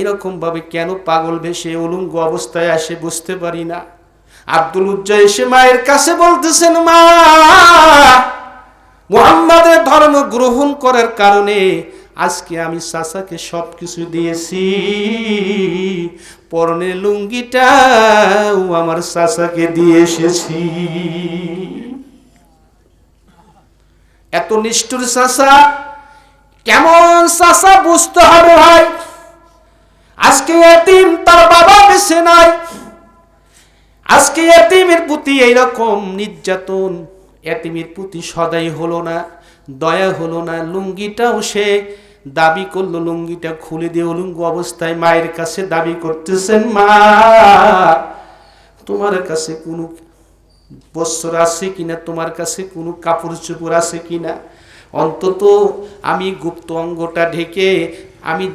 এরকম ভাবে কেন পাগল ভেসে উলঙ্গ অবস্থায় আসে বুঝতে পারি না। আব্দুল উজ্জা এসে মায়ের কাছে বলতেছেন, মা, মুহাম্মাদের ধর্ম গ্রহণ করার কারণে আজকে আমি চাচাকে সব কিছু দিয়েছি। পরনের লুঙ্গিটাও আমার চাচাকে দিয়ে এসেছি। এত নিষ্ঠুর চাচা, কেমন চাচা বুঝতে হবে ভাই? আজকে এতিম তার বাবা বেছে নাই। আজকে এতিমের প্রতি এইরকম নির্যাতন। এতিমের প্রতি সদাই হলো না, দয়া হলো না, লুঙ্গিটাও সে দাবি করল, লুঙ্গিটা খুলে দিয়ে উলুঙ্গ অবস্থায় মায়ের কাছে দাবি করতেছেন, মা, তোমার কাছে কোনো বস্ত্র আছে কিনা? তোমার কাছে কোনো কাপড় চোপড় আছে কিনা? অন্তত আমি গুপ্ত অঙ্গটা ঢেকে আমি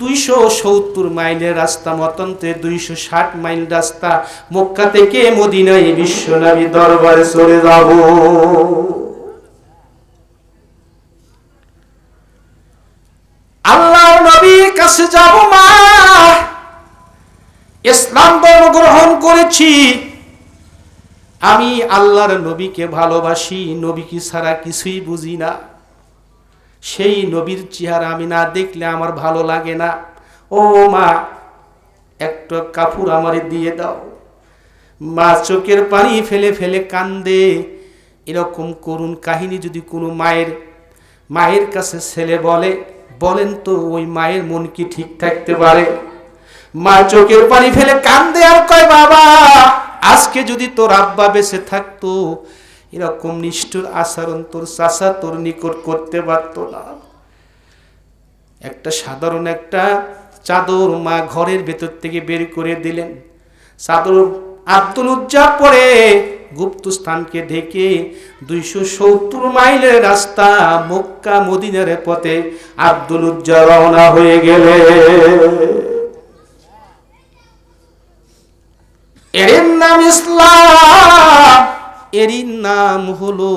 দুইশো সত্তর মাইলের রাস্তা মতন্তে দুইশো ষাট মাইল রাস্তা মক্কা থেকে মদিনায় বিশ্বনবী দরবারে চলে যাব। আল্লাহর নবীর কাছে যাব মা। ইসলাম ধর্ম গ্রহণ করেছি। আমি আল্লাহর নবীকে ভালোবাসি, নবীকে ছাড়া কিছুই বুঝি না। সেই নবীর চেহারা আমি না দেখলে আমার ভালো লাগে না। ও মা, একটা কাপড় আমারে দিয়ে দাও। মা চোখের পানি ফেলে ফেলে কান্দে। এরকম করুন কাহিনী যদি কোনো মায়ের মায়ের কাছে ছেলে বলে, বলেন তো ওই মায়ের মন কি ঠিক থাকতে পারে? মা চোখের পানি ফেলে কান্দে আর কয়, বাবা, আজকে যদি তোর আব্বা বেঁচে থাকতো এরকম নিষ্ঠুর আচরণ তোর চাষা তোর নিকট করতে পারত না। একটা সাধারণ একটা চাদর মা ঘরের ভেতর থেকে বের করে দিলেন। চাদর আব্দুল উজ্জা পরে গুপ্ত স্থানকে ঢেকে দুইশো সত্তর মাইলের রাস্তা মক্কা মদিনার পথে আব্দুল উজ্জা রওনা হয়ে গেলে এর নাম ইসলাম। এরই নাম হলো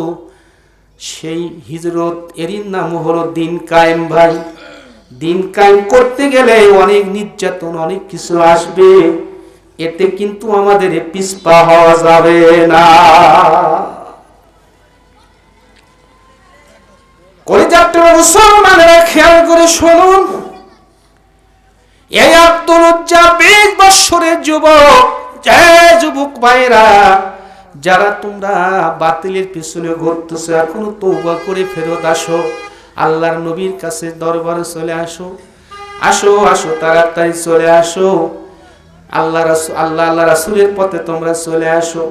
সেই হিজরত, এরই নাম হলো দিন কায়েম ভাই। দিন কায়েম করতে গেলে অনেক নির্যাতন, অনেক কিছু আসবে। এতে কিন্তু আমাদের পিসপা হওয়া যাবে না। কলিজাটা মুসলমানেরা খেয়াল করে শুনুন। এই আব্দুল উজ্জা বিশ বৎসরের যুবক, জয় যুবক ভাইরা। যারা তোমরা বাতিলের পিছনে ঘুরতেছো, এখনও তৌবা করে ফেরত আসো। আল্লাহর নবীর কাছে দরবারে চলে আসো। আসো আসো, তাড়াতাড়ি চলে আসো। আল্লাহ রাসূল আল্লাহ আল্লাহ রাসূলের পথে তোমরা চলে আসো।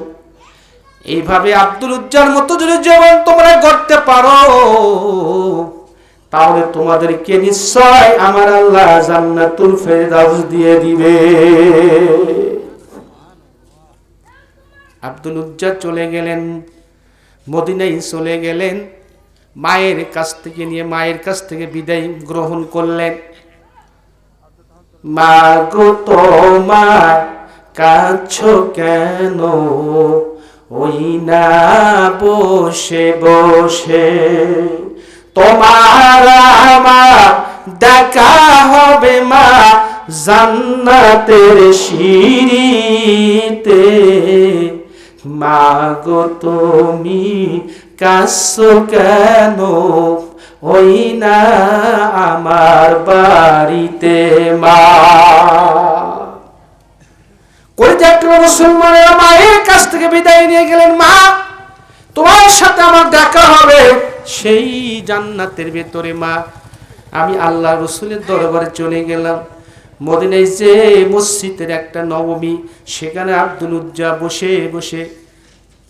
এইভাবে আব্দুল উজ্জার মতো যদি জীবন তোমরা করতে পারো, তাহলে তোমাদেরকে নিশ্চয় আমার আল্লাহ জান্নাতুল ফেরদাউস দিয়ে দিবে। আব্দুল উজ্জা চলে গেলেন, মদিনায় চলে গেলেন, মায়ের কাছ থেকে নিয়ে মায়ের কাছ থেকে বিদায় গ্রহণ করলেন। মা গো তোমার কাছ কেন? ওই না বসে বসে। তোমার আমার দেখা হবে মা জান্নাতের সিঁড়িতে। মাগো তুমি কাছ কেন? ওই না আমার বাড়িতে মা। কলিজাট্টুর মুসলমানের মায়ের কাছ থেকে বিদায় নিয়ে গেলেন মা? তোমার সাথে আমার দেখা হবে। সেই জান্নাতের ভেতরে মা, আমি আল্লাহ রসুলের দরবারে চলে গেলাম। মদিনায় যে মসজিদের একটা নবমী, সেখানে আব্দুল উজ্জা বসে বসে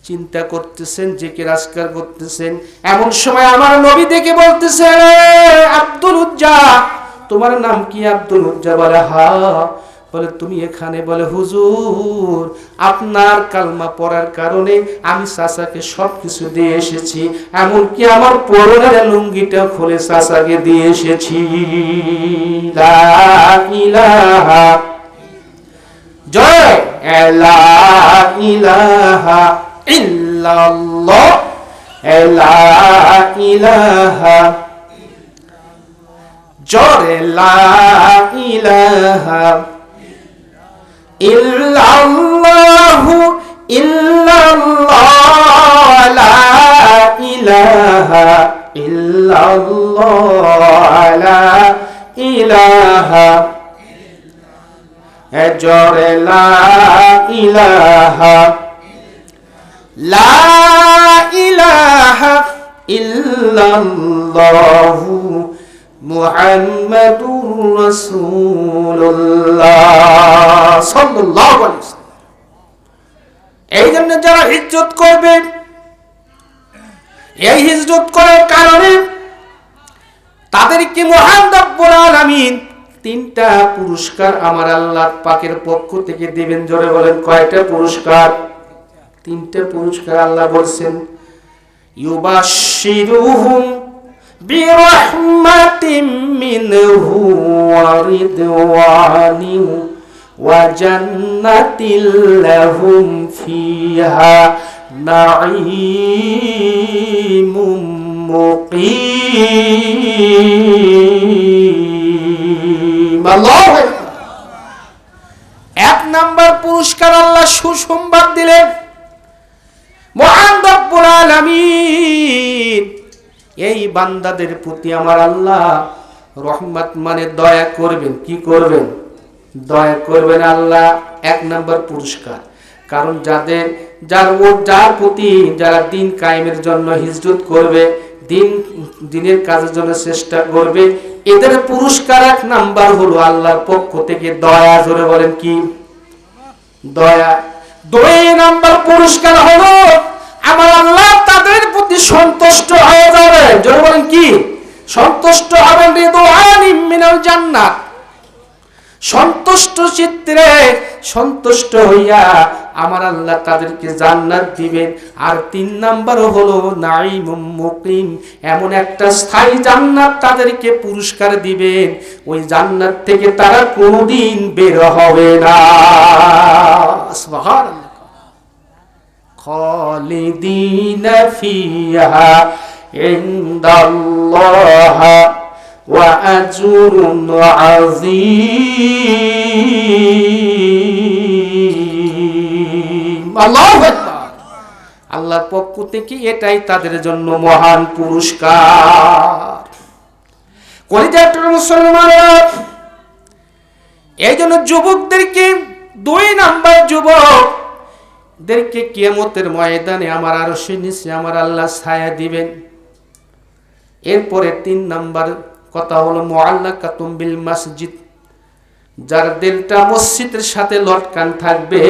চিন্তা করতেছেন যে কে রাজকার করতেছেন। এমন সময় আমার নবী দেখে বলতেছে আব্দুল উজ্জা, তোমার নাম কি আব্দুল উজ্জা? বলে, হা। বলে তুমি এখানে বলে, হুজুর, আপনার কালমা পড়ার কারণে আমি চাচাকে সব কিছু দিয়ে এসেছি। এমনকি আমার পরনের লুঙ্গিটা খুলে চাচাকে দিয়ে এসেছি। জয়! ইলাহা জরে লা ইলাহা ইল্লাল্লাহু ইল্লাল্লাহ লা ইলাহা ইল্লাল্লাহ লা ইলাহা জোরে লা ইলাহা লা ইলাহা ইল্লাল্লাহু মুহাম্মাদুর রাসূলুল্লাহ সাল্লাল্লাহু এই জন্য যারা করবে, এই করার কারণে মহান তিনটা পুরস্কার আমার আল্লাহ পাকের পক্ষ থেকে দেবেন। জোরে বলেন, কয়টা পুরস্কার? তিনটা পুরস্কার আল্লাহ বলছেন ইউবাশিরুহুম মিনহু লাহুম ফিহা নাঈমুম মুকিম আল্লাহু এক নাম্বার পুরস্কার আল্লাহ সুসংবাদ দিলেন। মহান রব্বুল আলামিন। এই বান্দাদের প্রতি আমার আল্লাহ রহমত মানে দয়া করবেন। কি করবেন? দয়া করবেন আল্লাহ, এক নাম্বার পুরস্কার। কারণ যাদের, যার ও যার প্রতি যারা দিন কায়েমের জন্য হিজরত করবে, দিন, দিনের কাজের জন্য চেষ্টা করবে, এদের পুরস্কার এক নাম্বার হলো আল্লাহর পক্ষ থেকে দয়া, জোরে বলেন কি? দয়া। দুই নাম্বার পুরস্কার হলো, আমার আল্লাহ তাদের প্রতি সন্তুষ্ট হয়ে যাবে। জোরে বলেন কি? সন্তুষ্ট হবেন রিদওয়ানি মিনাল জান্নাত। সন্তুষ্ট চিত্রে সন্তুষ্ট হইয়া আমার আল্লাহ তাদেরকে জান্নাত দিবেন। আর তিন নাম্বার হলো নাইমুম এমন একটা স্থায়ী জান্নাত তাদেরকে পুরস্কার দিবেন। ওই জান্নাত থেকে তারা কোনোদিন বের হবে না। খালিদিন ফিয়া ইনদাল্লাহ। وأجر عظيم الله أكبر আল্লাহর পক্ষ থেকে এটাই তাদের জন্য মহান পুরস্কার কলিজার মুসলমানেরা এই জন্য যুবকদেরকে দুই নাম্বার যুবক দেরকে কিয়ামতের ময়দানে আমার আরো নিচে আমার আল্লাহ ছায়া দিবেন এরপরে তিন নাম্বার কথা হলো মোয়াল্লা কাতুম্বিল মসজিদ। যার দিলটা মসজিদের সাথে লটকান থাকবে,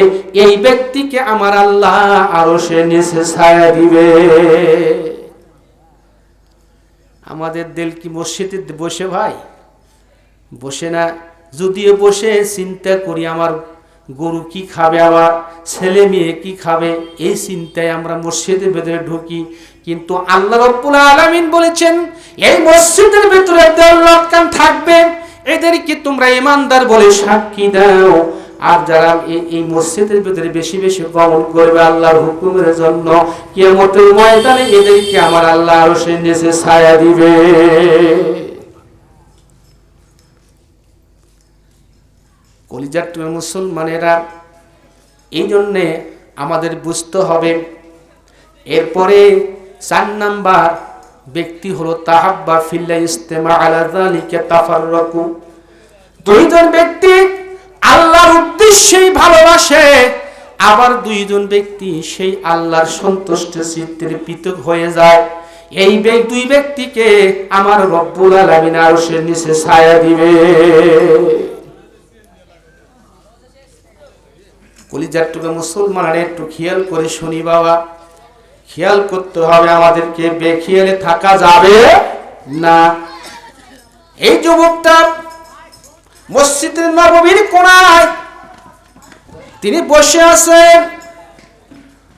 এই ব্যক্তিকে আমার আল্লাহ আরও সে নিচে ছায়া দিবে। আমাদের দিল কি মসজিদে বসে ভাই? বসে না? যদিও বসে, চিন্তা করি আমার গরু কি খাবে আবার ছেলে মেয়ে কি খাবে? এই চিন্তায় আমরা মসজিদের ভেতরে ঢুকি। কিন্তু আল্লাহ রব্বুল আলামিন বলেছেন, এই মসজিদের ভেতরে দেড় লটকান থাকবে। এদেরকে তোমরা ইমানদার বলে সাক্ষী দাও। আর যারা এই- মসজিদের ভেতরে বেশি বেশি গমন করবে আল্লাহর হুকুমের জন্য, কিয়ামতের ময়দানে এদেরকে আমার আল্লাহ আরও সে নিচে ছায়া দিবে। কলিজার টুয়ে মুসলমানেরা এই জন্যে আমাদের বুঝতে হবে, এরপরে চার নাম্বার ব্যক্তি হলো তাহাব্বা ফিল্লা ইস্তেমা আলা যালিকা তাফাররাকু। দুইজন ব্যক্তি আল্লাহর উদ্দেশ্যেই ভালোবাসে, আবার দুইজন ব্যক্তি সেই আল্লাহর সন্তুষ্ট চিত্তের পৃথক হয়ে যায়। এই দুই ব্যক্তিকে আমার রব্বুল আলামিন আরশের নিচে ছায়া দিবে। কলিজার টুকে মুসলমানের একটু খেয়াল করে শুনি বাবা। খেয়াল করতে হবে আমাদেরকে, বেখিয়ালে থাকা যাবে না। এই যুবকটা মসজিদের নববীর কোনায় তিনি বসে আছেন।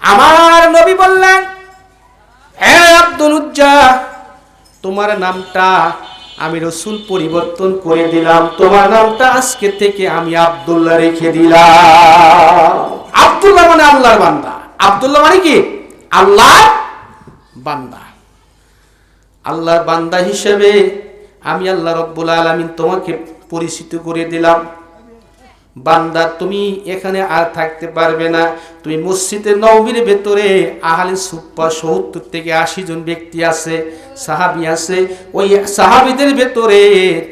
আমার নবী বললেন হ্যাঁ আব্দুল উজ্জা, তোমার নামটা আমি রসুল পরিবর্তন করে দিলাম। তোমার নামটা আজকে থেকে আমি আব্দুল্লাহ রেখে দিলাম। আব্দুল্লাহ মানে আল্লাহর বান্দা। আব্দুল্লাহ মানে কি? আল্লাহ বান্দা। আল্লাহর বান্দা হিসেবে আমি আল্লাহ রব্বুল আলামিন তোমাকে পরিচিত করে দিলাম। বান্দা তুমি এখানে আর থাকতে পারবে না। তুমি মসজিদে নবীর ভেতরে আহলে সুপ্পা সত্তর থেকে আশি জন ব্যক্তি আছে সাহাবি আছে। ওই সাহাবিদের ভেতরে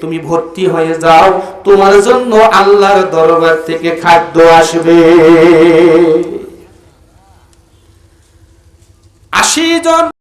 তুমি ভর্তি হয়ে যাও। তোমার জন্য আল্লাহর দরবার থেকে খাদ্য আসবে। আশি জন